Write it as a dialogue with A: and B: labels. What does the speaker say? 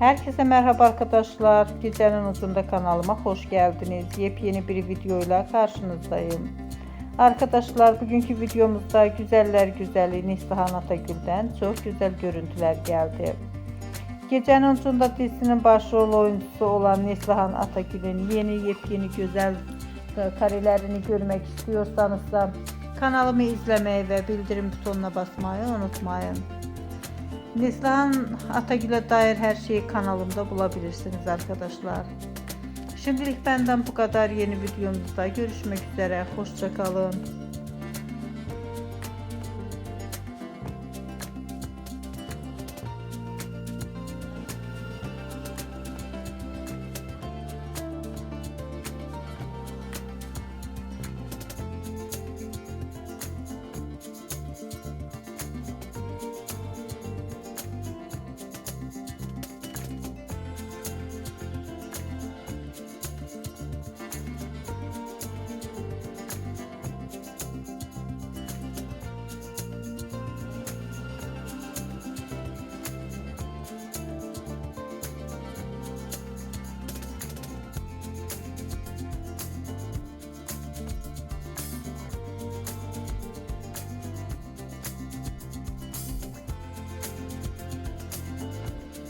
A: Herkese merhaba arkadaşlar. Gecenin ucunda kanalıma hoş geldiniz. Yepyeni bir videoyla karşınızdayım. Arkadaşlar bugünkü videomuzda güzeller güzeli Nislihan Atagül'den çok güzel görüntüler geldi. Gecenin ucunda dizisinin başrol oyuncusu olan Neslihan Atagül'ün yeni yepyeni güzel e, karelerini görmek istiyorsanız da kanalımı izlemeyi ve bildirim butonuna basmayı unutmayın. Neslihan Atagül'e dair her şeyi kanalımda bulabilirsiniz arkadaşlar. Şimdilik benden bu kadar yeni videomuzda görüşmek üzere. Hoşçakalın.